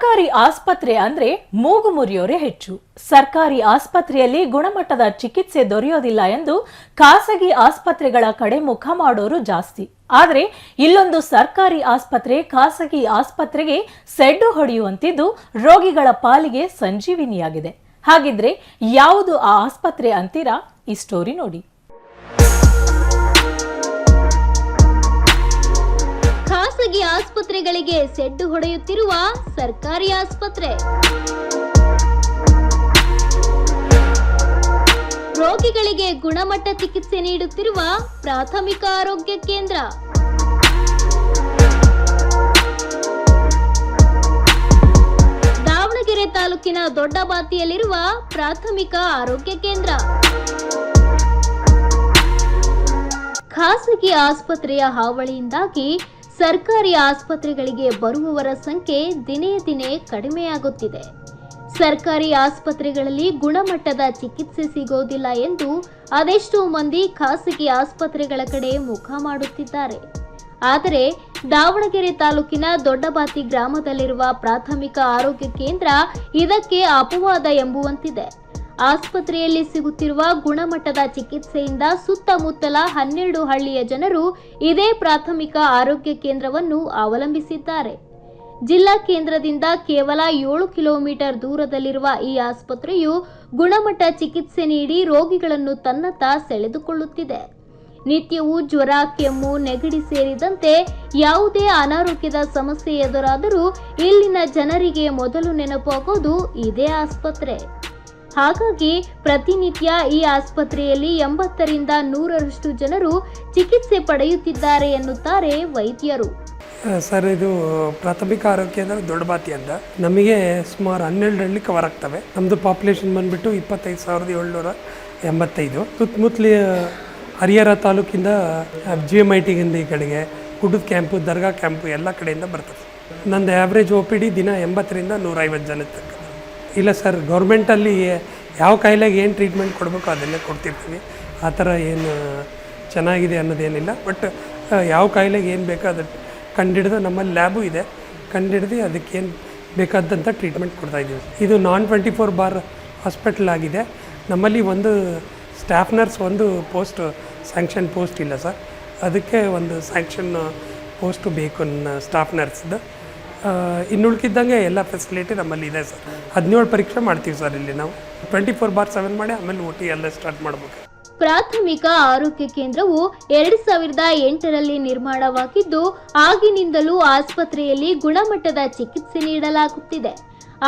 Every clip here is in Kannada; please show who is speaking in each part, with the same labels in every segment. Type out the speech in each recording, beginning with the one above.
Speaker 1: ಸರ್ಕಾರಿ ಆಸ್ಪತ್ರೆ ಅಂದ್ರೆ ಮೂಗು ಮುರಿಯೋರೆ ಹೆಚ್ಚು. ಸರ್ಕಾರಿ ಆಸ್ಪತ್ರೆಯಲ್ಲಿ ಗುಣಮಟ್ಟದ ಚಿಕಿತ್ಸೆ ದೊರೆಯೋದಿಲ್ಲ ಎಂದು ಖಾಸಗಿ ಆಸ್ಪತ್ರೆಗಳ ಕಡೆ ಮುಖ ಮಾಡೋರು ಜಾಸ್ತಿ. ಆದರೆ ಇಲ್ಲೊಂದು ಸರ್ಕಾರಿ ಆಸ್ಪತ್ರೆ ಖಾಸಗಿ ಆಸ್ಪತ್ರೆಗೆ ಸೆಡ್ಡು ಹೊಡೆಯುವಂತಿದ್ದು ರೋಗಿಗಳ ಪಾಲಿಗೆ ಸಂಜೀವಿನಿಯಾಗಿದೆ. ಹಾಗಿದ್ರೆ ಯಾವುದು ಆ ಆಸ್ಪತ್ರೆ ಅಂತೀರಾ? ಈ ಸ್ಟೋರಿ ನೋಡಿ.
Speaker 2: ಖಾಸಗಿ ಆಸ್ಪತ್ರೆಗಳಿಗೆ ಸೆಡ್ಡು ಹೊಡೆಯುತ್ತಿರುವ ಸರ್ಕಾರಿ ಆಸ್ಪತ್ರೆ. ರೋಗಿಗಳಿಗೆ ಗುಣಮಟ್ಟ ಚಿಕಿತ್ಸೆ ನೀಡುತ್ತಿರುವ ಪ್ರಾಥಮಿಕ ಆರೋಗ್ಯ ಕೇಂದ್ರ. ದಾವಣಗೆರೆ ತಾಲೂಕಿನ ದೊಡ್ಡಬಾತಿಯಲ್ಲಿರುವ ಪ್ರಾಥಮಿಕ ಆರೋಗ್ಯ ಕೇಂದ್ರ. ಖಾಸಗಿ ಆಸ್ಪತ್ರೆಯ ಹಾವಳಿಯಿಂದಾಗಿ ಸರ್ಕಾರಿ ಆಸ್ಪತ್ರೆಗಳಿಗೆ ಬರುವವರ ಸಂಖ್ಯೆ ದಿನೇ ದಿನೇ ಕಡಿಮೆಯಾಗುತ್ತಿದೆ. ಸರ್ಕಾರಿ ಆಸ್ಪತ್ರೆಗಳಲ್ಲಿ ಗುಣಮಟ್ಟದ ಚಿಕಿತ್ಸೆ ಸಿಗೋದಿಲ್ಲ ಎಂದು ಅದೆಷ್ಟೋ ಮಂದಿ ಖಾಸಗಿ ಆಸ್ಪತ್ರೆಗಳ ಕಡೆ ಮುಖ ಮಾಡುತ್ತಿದ್ದಾರೆ. ಆದರೆ ದಾವಣಗೆರೆ ತಾಲೂಕಿನ ದೊಡ್ಡಬಾತಿ ಗ್ರಾಮದಲ್ಲಿರುವ ಪ್ರಾಥಮಿಕ ಆರೋಗ್ಯ ಕೇಂದ್ರ ಇದಕ್ಕೆ ಅಪವಾದ ಎಂಬುವಂತಿದೆ. ಆಸ್ಪತ್ರೆಯಲ್ಲಿ ಸಿಗುತ್ತಿರುವ ಗುಣಮಟ್ಟದ ಚಿಕಿತ್ಸೆಯಿಂದ ಸುತ್ತಮುತ್ತಲ ಹನ್ನೆರಡು ಹಳ್ಳಿಯ ಜನರು ಇದೇ ಪ್ರಾಥಮಿಕ ಆರೋಗ್ಯ ಕೇಂದ್ರವನ್ನು ಅವಲಂಬಿಸಿದ್ದಾರೆ. ಜಿಲ್ಲಾ ಕೇಂದ್ರದಿಂದ ಕೇವಲ ಏಳು ಕಿಲೋಮೀಟರ್ ದೂರದಲ್ಲಿರುವ ಈ ಆಸ್ಪತ್ರೆಯು ಗುಣಮಟ್ಟ ಚಿಕಿತ್ಸೆ ನೀಡಿ ರೋಗಿಗಳನ್ನು ತನ್ನತ್ತ ಸೆಳೆದುಕೊಳ್ಳುತ್ತಿದೆ. ನಿತ್ಯವೂ ಜ್ವರ, ಕೆಮ್ಮು, ನೆಗಡಿ ಸೇರಿದಂತೆ ಯಾವುದೇ ಅನಾರೋಗ್ಯದ ಸಮಸ್ಯೆ ಎದುರಾದರೂ ಇಲ್ಲಿನ ಜನರಿಗೆ ಮೊದಲು ನೆನಪಾಗೋದು ಇದೇ ಆಸ್ಪತ್ರೆ. ಹಾಗಾಗಿ ಪ್ರತಿನಿತ್ಯ ಈ ಆಸ್ಪತ್ರೆಯಲ್ಲಿ ಎಂಬತ್ತರಿಂದ ನೂರರಷ್ಟು ಜನರು ಚಿಕಿತ್ಸೆ ಪಡೆಯುತ್ತಿದ್ದಾರೆ ಎನ್ನುತ್ತಾರೆ ವೈದ್ಯರು.
Speaker 3: ಸರ್, ಇದು ಪ್ರಾಥಮಿಕ ಆರೋಗ್ಯ ದೊಡ್ಡಬಾತಿ ಅಂತ. ನಮಗೆ ಸುಮಾರು ಹನ್ನೆರಡು ಹಳ್ಳಿ ಕವರ್ ಆಗ್ತವೆ. ನಮ್ಮದು ಪಾಪ್ಯುಲೇಷನ್ ಬಂದುಬಿಟ್ಟು ಇಪ್ಪತ್ತೈದು ಸಾವಿರದ ಏಳ್ನೂರ ಎಂಬತ್ತೈದು. ಸುತ್ತಮುತ್ತಲಿ ಹರಿಹರ ತಾಲೂಕಿಂದ ಜಿ ಎಂ ಐ ಟಿಗಿಂದ ಈ ಕಡೆಗೆ ಗುಡ್ಡದ ಕ್ಯಾಂಪು, ದರ್ಗಾ ಕ್ಯಾಂಪು ಎಲ್ಲ ಕಡೆಯಿಂದ ಬರ್ತದೆ. ನಂದು ಆ್ಯಾವ್ರೇಜ್ ಒ ಪಿ ಡಿ ದಿನ ಎಂಬತ್ತರಿಂದ ನೂರೈವತ್ತು ಜನ ತನಕ. ಇಲ್ಲ ಸರ್, ಗೌರ್ಮೆಂಟಲ್ಲಿ ಯಾವ ಕಾಯಿಲೆಗೆ ಏನು ಟ್ರೀಟ್ಮೆಂಟ್ ಕೊಡಬೇಕು ಅದನ್ನೇ ಕೊಡ್ತಿರ್ತೀವಿ. ಆ ಥರ ಏನು ಚೆನ್ನಾಗಿದೆ ಅನ್ನೋದೇನಿಲ್ಲ. ಬಟ್ ಯಾವ ಕಾಯಿಲೆಗೆ ಏನು ಬೇಕೋ ಅದು ಕಂಡಿಡಿದು, ನಮ್ಮಲ್ಲಿ ಲ್ಯಾಬು ಇದೆ. ಕಂಡಿಡಿದು ಅದಕ್ಕೇನು ಬೇಕಾದಂಥ ಟ್ರೀಟ್ಮೆಂಟ್ ಕೊಡ್ತಾಯಿದ್ದೀವಿ ಇದು ನಾನ್ ಟ್ವೆಂಟಿ ಫೋರ್ ಬಾರ್ ಹಾಸ್ಪಿಟಲ್ ಆಗಿದೆ. ನಮ್ಮಲ್ಲಿ ಒಂದು ಸ್ಟಾಫ್ ನರ್ಸ್ ಒಂದು ಪೋಸ್ಟ್ ಸ್ಯಾಂಕ್ಷನ್ ಪೋಸ್ಟ್ ಇಲ್ಲ ಸರ್. ಅದಕ್ಕೆ ಒಂದು ಸ್ಯಾಂಕ್ಷನ್ ಪೋಸ್ಟು ಬೇಕು ನನ್ನ ಸ್ಟಾಫ್ ನರ್ಸ್ದು ಇನ್ನುಳ್ಕಿದ್ದಂಗೆ ಎಲ್ಲ ಫೆಸಿಲಿಟಿ ನಮ್ಮಲ್ಲಿ ಇದೆ ಸರ್. ಹದಿನೇಳು ಪರೀಕ್ಷೆ ಮಾಡ್ತೀವಿ ಸರ್ ಇಲ್ಲಿ ನಾವು. ಟ್ವೆಂಟಿ ಫೋರ್ ಬಾರ್ ಸೆವೆನ್ ಮಾಡಿ ಆಮೇಲೆ ಓಟಿ ಎಲ್ಲ ಸ್ಟಾರ್ಟ್ ಮಾಡಬೇಕು.
Speaker 2: ಪ್ರಾಥಮಿಕ ಆರೋಗ್ಯ ಕೇಂದ್ರವು ಎರಡು ಸಾವಿರದ ಎಂಟರಲ್ಲಿ ನಿರ್ಮಾಣವಾಗಿದ್ದು, ಆಗಿನಿಂದಲೂ ಆಸ್ಪತ್ರೆಯಲ್ಲಿ ಗುಣಮಟ್ಟದ ಚಿಕಿತ್ಸೆ ನೀಡಲಾಗುತ್ತಿದೆ.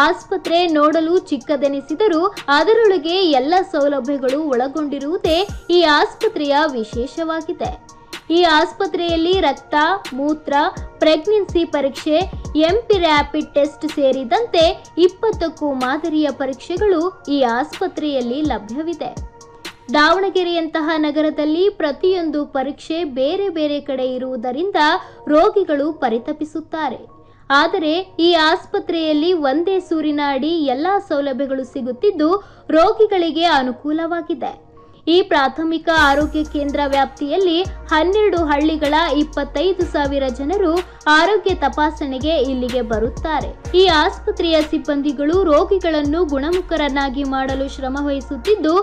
Speaker 2: ಆಸ್ಪತ್ರೆ ನೋಡಲು ಚಿಕ್ಕದೆನಿಸಿದರೂ ಅದರೊಳಗೆ ಎಲ್ಲ ಸೌಲಭ್ಯಗಳು ಒಳಗೊಂಡಿರುವುದೇ ಈ ಆಸ್ಪತ್ರೆಯ ವಿಶೇಷವಾಗಿದೆ. ಈ ಆಸ್ಪತ್ರೆಯಲ್ಲಿ ರಕ್ತ, ಮೂತ್ರ, ಪ್ರೆಗ್ನೆನ್ಸಿ ಪರೀಕ್ಷೆ ಎಂಪಿ ರ್ಯಾಪಿಡ್ ಟೆಸ್ಟ್ ಸೇರಿದಂತೆ ಇಪ್ಪತ್ತಕ್ಕೂ ಮಾದರಿಯ ಪರೀಕ್ಷೆಗಳು ಈ ಆಸ್ಪತ್ರೆಯಲ್ಲಿ ಲಭ್ಯವಿದೆ. ದಾವಣಗೆರೆಯಂತಹ ನಗರದಲ್ಲಿ ಪ್ರತಿಯೊಂದು ಪರೀಕ್ಷೆ ಬೇರೆ ಬೇರೆ ಕಡೆ ಇರುವುದರಿಂದ ರೋಗಿಗಳು ಪರಿತಪಿಸುತ್ತಾರೆ. ಆದರೆ ಈ ಆಸ್ಪತ್ರೆಯಲ್ಲಿ ಒಂದೇ ಸೂರಿನ ಅಡಿ ಎಲ್ಲಾ ಸೌಲಭ್ಯಗಳು ಸಿಗುತ್ತಿದ್ದು ರೋಗಿಗಳಿಗೆ ಅನುಕೂಲವಾಗಿದೆ. ಈ ಪ್ರಾಥಮಿಕ ಆರೋಗ್ಯ ಕೇಂದ್ರ ವ್ಯಾಪ್ತಿಯಲ್ಲಿ ಹನ್ನೆರಡು ಹಳ್ಳಿಗಳ ಇಪ್ಪತ್ತೈದು ಸಾವಿರ ಜನರು ಆರೋಗ್ಯ ತಪಾಸಣೆಗೆ ಇಲ್ಲಿಗೆ ಬರುತ್ತಾರೆ. ಈ ಆಸ್ಪತ್ರೆಯ ಸಿಬ್ಬಂದಿಗಳು ರೋಗಿಗಳನ್ನು ಗುಣಮುಖರನ್ನಾಗಿ ಮಾಡಲು ಶ್ರಮವಹಿಸುತ್ತಿದ್ದು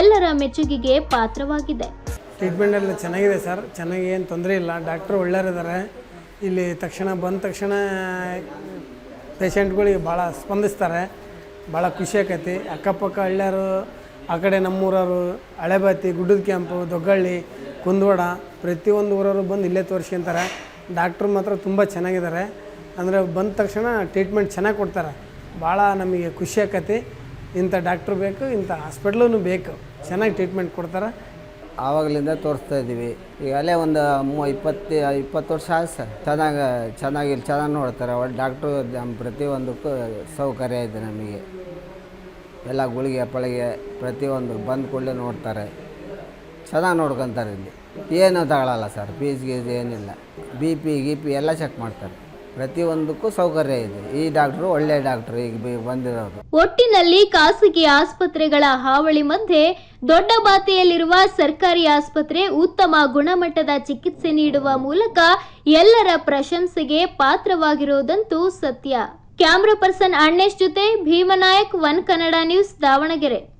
Speaker 2: ಎಲ್ಲರ ಮೆಚ್ಚುಗೆಗೆ ಪಾತ್ರವಾಗಿದೆ.
Speaker 4: ಟ್ರೀಟ್ಮೆಂಟ್ ಎಲ್ಲ ಚೆನ್ನಾಗಿದೆ ಸರ್. ಚೆನ್ನಾಗಿ ಏನು ತೊಂದರೆ ಇಲ್ಲ. ಡಾಕ್ಟ್ರು ಒಳ್ಳೆಯರಿದ್ದಾರೆ ಇಲ್ಲಿ ತಕ್ಷಣ ಬಂದ ತಕ್ಷಣ ಪೇಷಂಟ್ಗಳಿಗೆ ಭಾಳ ಸ್ಪಂದಿಸ್ತಾರೆ. ಭಾಳ ಖುಷಿ ಆಕೈತಿ. ಅಕ್ಕಪಕ್ಕ ಹಳ್ಳಿಯರು ಆ ಕಡೆ ನಮ್ಮೂರವರು ಹಳೆಬಾತಿ ಗುಡ್ಡದ ಕ್ಯಾಂಪು, ದೊಗ್ಗಳ್ಳಿ, ಕುಂದವಾಡ ಪ್ರತಿಯೊಂದು ಊರವರು ಬಂದು ಇಲ್ಲೇ ತೋರಿಸ್ಕೊಂತಾರೆ. ಡಾಕ್ಟ್ರು ಮಾತ್ರ ತುಂಬ ಚೆನ್ನಾಗಿದ್ದಾರೆ. ಅಂದರೆ ಬಂದ ತಕ್ಷಣ ಟ್ರೀಟ್ಮೆಂಟ್ ಚೆನ್ನಾಗಿ ಕೊಡ್ತಾರೆ. ಭಾಳ ನಮಗೆ ಖುಷಿ ಆಕತಿ. ಇಂಥ ಡಾಕ್ಟ್ರು ಬೇಕು, ಇಂಥ ಹಾಸ್ಪಿಟ್ಲೂ ಬೇಕು. ಚೆನ್ನಾಗಿ ಟ್ರೀಟ್ಮೆಂಟ್ ಕೊಡ್ತಾರೆ.
Speaker 5: ಆವಾಗಲಿಂದ ತೋರಿಸ್ತಾ ಇದ್ದೀವಿ. ಈಗ ಅಲ್ಲೇ ಒಂದು ಮೂ ಇಪ್ಪತ್ತು ಇಪ್ಪತ್ತು ವರ್ಷ ಆಯ್ತು ಸರ್. ಚೆನ್ನಾಗಿ ಚೆನ್ನಾಗಿ ಚೆನ್ನಾಗಿ ನೋಡ್ತಾರೆ. ಡಾಕ್ಟ್ರು ನಮ್ಮ ಪ್ರತಿಯೊಂದಕ್ಕೂ ಸೌಕರ್ಯ ಇದೆ ನಮಗೆ. ಎಲ್ಲ ಗುಳಿಗೆ ಪಳಿಗೆ ಪ್ರತಿಯೊಂದು ಬಂದ ಕೂಡಲೇ ನೋಡ್ತಾರೆ. ಸದಾ ನೋಡ್ಕೊತಾರೆ ಇಲ್ಲಿ. ಏನು ತಗೊಳ್ಳಲ್ಲ ಸರ್ ಫೀಸ್ ಗೀಸ್ ಏನಿಲ್ಲ. ಬಿ ಪಿ ಗಿ ಪಿ ಎಲ್ಲ ಚೆಕ್ ಮಾಡ್ತಾರೆ. ಪ್ರತಿಯೊಂದಕ್ಕೂ ಸೌಕರ್ಯ ಇದೆ. ಈ ಡಾಕ್ಟ್ರು ಒಳ್ಳೆ ಡಾಕ್ಟ್ರು ಈಗ ಬಂದಿರೋದು.
Speaker 2: ಒಟ್ಟಿನಲ್ಲಿ ಖಾಸಗಿ ಆಸ್ಪತ್ರೆಗಳ ಹಾವಳಿ ಮಧ್ಯೆ ದೊಡ್ಡ ಬಾತೆಯಲ್ಲಿರುವ ಸರ್ಕಾರಿ ಆಸ್ಪತ್ರೆ ಉತ್ತಮ ಗುಣಮಟ್ಟದ ಚಿಕಿತ್ಸೆ ನೀಡುವ ಮೂಲಕ ಎಲ್ಲರ ಪ್ರಶಂಸೆಗೆ ಪಾತ್ರವಾಗಿರುವುದಂತೂ ಸತ್ಯ. ಕ್ಯಾಮ್ರಾ ಪರ್ಸನ್ ಅಣ್ಣೇಶ್ ಜೊತೆ ಭೀಮನಾಯಕ್ ಒನ್ ಕನ್ನಡ ನ್ಯೂಸ್ ದಾವಣಗೆರೆ.